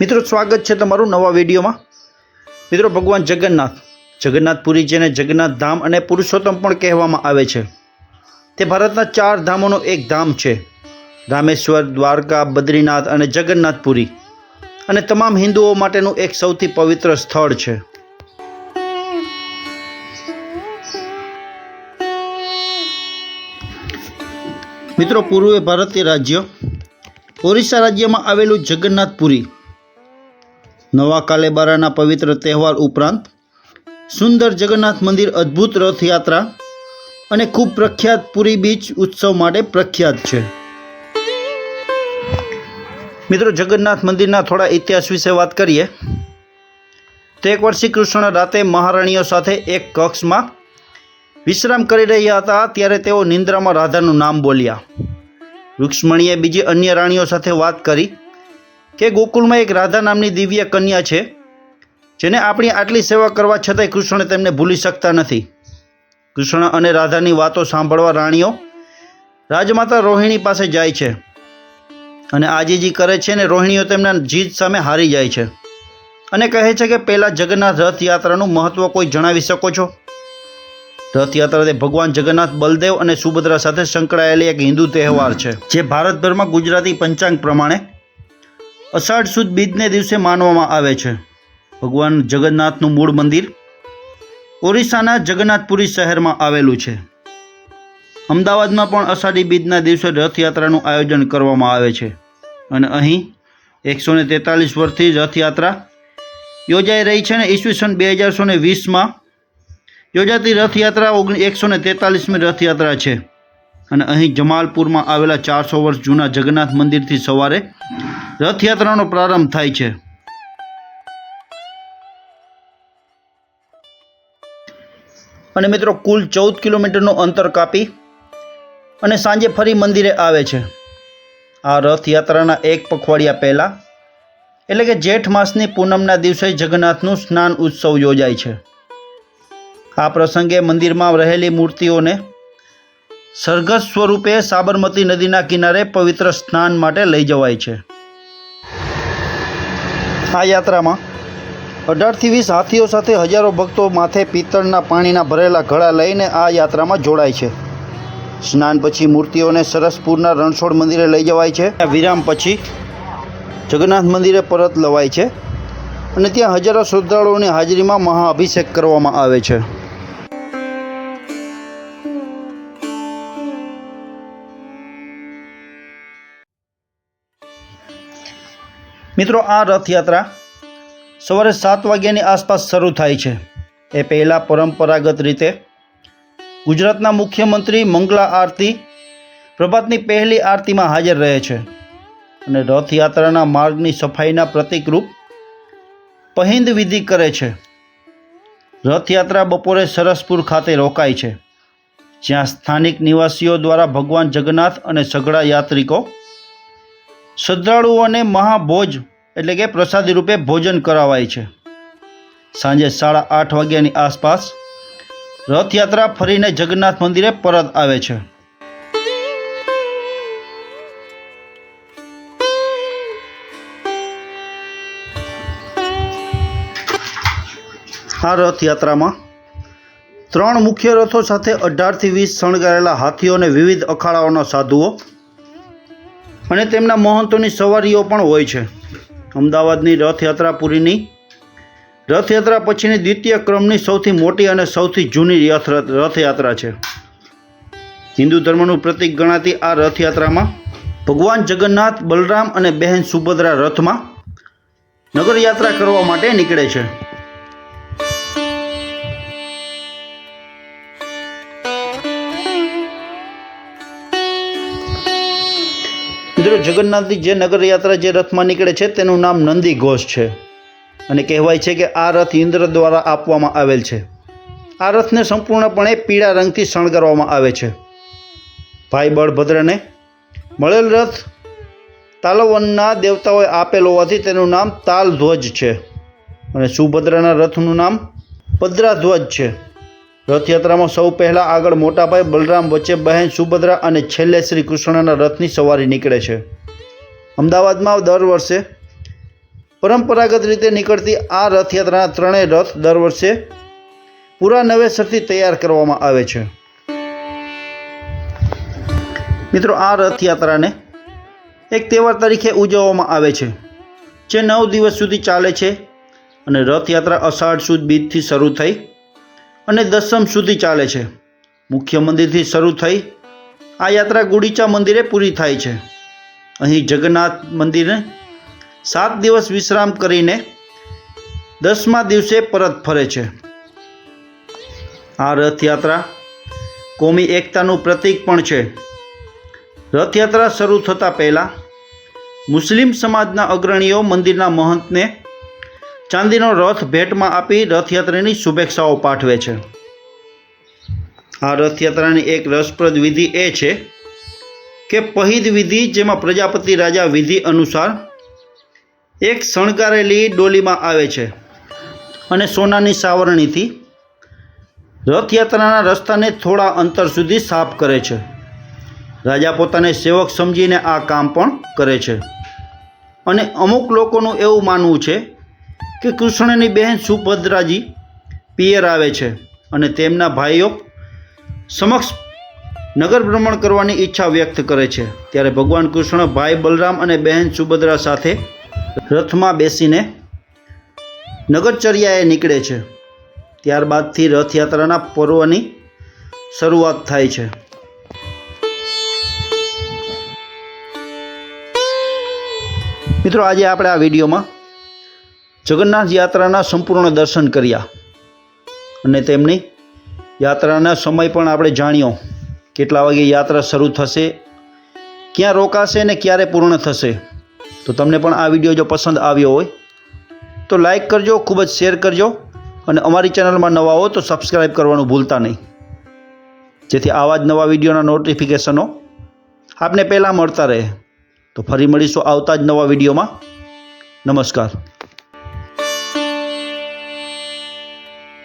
મિત્રો, સ્વાગત છે તમારું નવા વિડીયોમાં. મિત્રો, ભગવાન જગન્નાથ, જગન્નાથપુરી જેને જગન્નાથ ધામ અને પુરુષોત્તમ પણ કહેવામાં આવે છે, તે ભારતના ચાર ધામોનો એક ધામ છે. રામેશ્વર, દ્વારકા, બદ્રીનાથ અને જગન્નાથપુરી અને તમામ હિન્દુઓ માટેનું એક સૌથી પવિત્ર સ્થળ છે. મિત્રો, પૂર્વે ભારતીય રાજ્ય, ઓરિસ્સા રાજ્યમાં આવેલું જગન્નાથપુરી નવા કાલેબારાના પવિત્ર તહેવાર ઉપરાંત સુંદર જગન્નાથ મંદિર અદ્ભુત રથયાત્રા અને ખૂબ પ્રખ્યાત પુરી બીચ ઉત્સવ માટે પ્રખ્યાત છે. મિત્રો, જગન્નાથ મંદિરના થોડા ઇતિહાસ વિશે વાત કરીએ. તો એકવાર શ્રી કૃષ્ણ રાતે મહારાણીઓ સાથે એક કક્ષમાં વિશ્રામ કરી રહ્યા હતા, ત્યારે તેઓ નિંદ્રામાં રાધાનું નામ બોલ્યા. રુક્ષ્મણીએ બીજી અન્ય રાણીઓ સાથે વાત કરી. કે ગોકુળમાં એક રાધા નામની દિવ્ય કન્યા છે, જેને આપણી આટલી સેવા કરવા છતાંય કૃષ્ણ તેમને ભૂલી શકતા નથી. કૃષ્ણ અને રાધાની વાતો સાંભળવા રાણીઓ રાજમાતા રોહિણી પાસે જાય છે અને આજીજી કરે છે ને રોહિણીઓ તેમના જીત સામે હારી જાય છે અને કહે છે કે પહેલાં જગન્નાથ રથયાત્રાનું મહત્ત્વ કોઈ જણાવી શકો છો? રથયાત્રા તે ભગવાન જગન્નાથ, બલદેવ અને સુભદ્રા સાથે સંકળાયેલી એક હિન્દુ તહેવાર છે, જે ભારતભરમાં ગુજરાતી પંચાંગ પ્રમાણે અષાઢ સુદ બીજને દિવસે માનવામાં આવે છે. ભગવાન જગન્નાથનું મૂળ મંદિર ઓરિસ્સાના જગન્નાથપુરી શહેરમાં આવેલું છે. અમદાવાદમાં પણ અષાઢી બીજના દિવસે રથયાત્રાનું આયોજન કરવામાં આવે છે. અને અહીં એકસો ને તેતાલીસ વર્ષથી રથયાત્રા યોજાઈ રહી છે અને ઈસવીસન બે હજારસો ને વીસમાં યોજાતી રથયાત્રા ઓગણી એકસો ને તેતાલીસમી રથયાત્રા છે. અને અહીં જમાલપુરમાં આવેલા ચારસો વર્ષ જૂના જગન્નાથ મંદિરથી સવારે રથયાત્રાનો પ્રારંભ થાય છે. અને મિત્રો, કુલ ચૌદ કિલોમીટરનું અંતર કાપી અને સાંજે ફરી મંદિરે આવે છે. આ રથયાત્રાના એક પખવાડિયા પહેલાં, એટલે કે જેઠ માસની પૂનમના દિવસે જગન્નાથનું સ્નાન ઉત્સવ યોજાય છે. આ પ્રસંગે મંદિરમાં રહેલી મૂર્તિઓને સરઘસ સ્વરૂપે સાબરમતી નદીના કિનારે પવિત્ર સ્નાન માટે લઈ જવાય છે. આ યાત્રામાં અઢારથી વીસ હાથીઓ સાથે હજારો ભક્તો માથે પિત્તળના પાણીના ભરેલા ઘડા લઈને આ યાત્રામાં જોડાય છે. સ્નાન પછી મૂર્તિઓને સરસપુરના રણછોડ મંદિરે લઈ જવાય છે. વિરામ પછી જગન્નાથ મંદિરે પરત લવાય છે અને ત્યાં હજારો શ્રદ્ધાળુઓની હાજરીમાં મહાઅભિષેક કરવામાં આવે છે. મિત્રો, આ રથયાત્રા સવારે સાત વાગ્યાની આસપાસ શરૂ થાય છે. એ પહેલાં પરંપરાગત રીતે ગુજરાતના મુખ્યમંત્રી મંગલા આરતી પ્રભાતની પહેલી આરતીમાં હાજર રહે છે અને રથયાત્રાના માર્ગની સફાઈના પ્રતિકરૂપ પહિંદ વિધિ કરે છે. રથયાત્રા બપોરે સરસપુર ખાતે રોકાય છે. જ્યાં સ્થાનિક નિવાસીઓ દ્વારા ભગવાન જગન્નાથ અને સઘળા યાત્રિકો શ્રદ્ધાળુઓને મહાભોજ, એટલે કે પ્રસાદી રૂપે ભોજન કરાવાય છે. સાંજે સાડા આઠ વાગ્યાની આસપાસ રથયાત્રા ફરીને જગન્નાથ મંદિરે પરત આવે છે. આ રથયાત્રામાં ત્રણ મુખ્ય રથો સાથે અઢારથી વીસ શણગારેલા હાથીઓને વિવિધ અખાડાઓના સાધુઓ અને તેમના મહંતોની સવારીઓ પણ હોય છે. અમદાવાદની રથયાત્રા પૂરીની. રથયાત્રા પછીની દ્વિતીય ક્રમની સૌથી મોટી અને સૌથી જૂની રથ રથયાત્રા છે. હિન્દુ ધર્મનું પ્રતીક ગણાતી આ રથયાત્રામાં ભગવાન જગન્નાથ, બલરામ અને બહેન સુભદ્રા રથમાં નગરયાત્રા કરવા માટે નીકળે છે. મિત્રો જગન્નાથની જે નગરયાત્રા જે રથમાં નીકળે છે તેનું નામ નંદી ઘોષ છે. અને કહેવાય છે કે આ રથ ઇન્દ્ર દ્વારા આપવામાં આવેલ છે. આ રથને સંપૂર્ણપણે પીળા રંગથી શણગારવામાં આવે છે. ભાઈ બળભદ્રને મળેલ રથ તાલવનના દેવતાઓએ આપેલ હોવાથી તેનું નામ તાલધ્વજ છે. અને સુભદ્રાના રથનું નામ ભદ્રાધ્વજ છે. રથયાત્રામાં સૌ પહેલાં આગળ મોટાભાઈ બલરામ, વચ્ચે બહેન સુભદ્રા અને છેલ્લે શ્રી કૃષ્ણના રથની સવારી નીકળે છે. અમદાવાદમાં દર વર્ષે પરંપરાગત રીતે નીકળતી આ રથયાત્રાના ત્રણેય રથ દર વર્ષે પૂરા નવેસરથી તૈયાર કરવામાં આવે છે. મિત્રો, આ રથયાત્રાને એક તહેવાર તરીકે ઉજવવામાં આવે છે, જે નવ દિવસ સુધી ચાલે છે અને રથયાત્રા અષાઢ સુદ બીજથી શરૂ થઈ અને દસમ સુધી ચાલે છે. મુખ્ય મંદિરથી શરૂ થઈ આ યાત્રા ગુડીચા મંદિરે પૂરી થાય છે. અહીં જગન્નાથ મંદિરે સાત દિવસ વિશ્રામ કરીને દસમા દિવસે પરત ફરે છે. આ રથયાત્રા કોમી એકતાનું પ્રતીક પણ છે. રથયાત્રા શરૂ થતાં પહેલાં મુસ્લિમ સમાજના અગ્રણીઓ મંદિરના મહંતને ચાંદીનો રથ ભેટમાં આપી રથયાત્રાની શુભેચ્છાઓ પાઠવે છે. આ રથયાત્રાની એક રસપ્રદ વિધિ એ છે કે પહિદ વિધિ, જેમાં પ્રજાપતિ રાજા વિધિ અનુસાર એક શણગારેલી ડોલીમાં આવે છે અને સોનાની સાવરણીથી રથયાત્રાના રસ્તાને થોડા અંતર સુધી સાફ કરે છે. રાજા પોતાને સેવક સમજીને આ કામ પણ કરે છે. અને અમુક લોકોનું એવું માનવું છે કે કૃષ્ણની બહેન સુભદ્રાજી પિયર આવે છે અને તેમના ભાઈઓ સમક્ષ નગર ભ્રમણ કરવાની ઈચ્છા વ્યક્ત કરે છે. ત્યારે ભગવાન કૃષ્ણ ભાઈ બલરામ અને બહેન સુભદ્રા સાથે રથમાં બેસીને નગરચર્યાએ નીકળે છે. ત્યારબાદથી રથયાત્રાના પર્વની શરૂઆત થાય છે. મિત્રો, આજે આપણે આ વિડીયોમાં જગન્નાથ યાત્રાના સંપૂર્ણ દર્શન કર્યા. અને તેમની યાત્રાના સમય પણ આપણે જાણ્યો કેટલા વાગે યાત્રા શરૂ થશે, ક્યાં રોકાશે ને ક્યારે પૂર્ણ થશે. તો તમને પણ આ વીડિયો જો પસંદ આવ્યો હોય, તો લાઈક કરજો, ખૂબ જ શેર કરજો અને અમારી ચેનલમાં નવા હો તો સબસ્ક્રાઈબ કરવાનું ભૂલતા નહીં. જેથી આવા જ નવા વિડીયોના નોટિફિકેશનો આપને પહેલાં મળતા રહે. તો ફરી મળીશું આવતા જ નવા વિડીયોમાં. નમસ્કાર.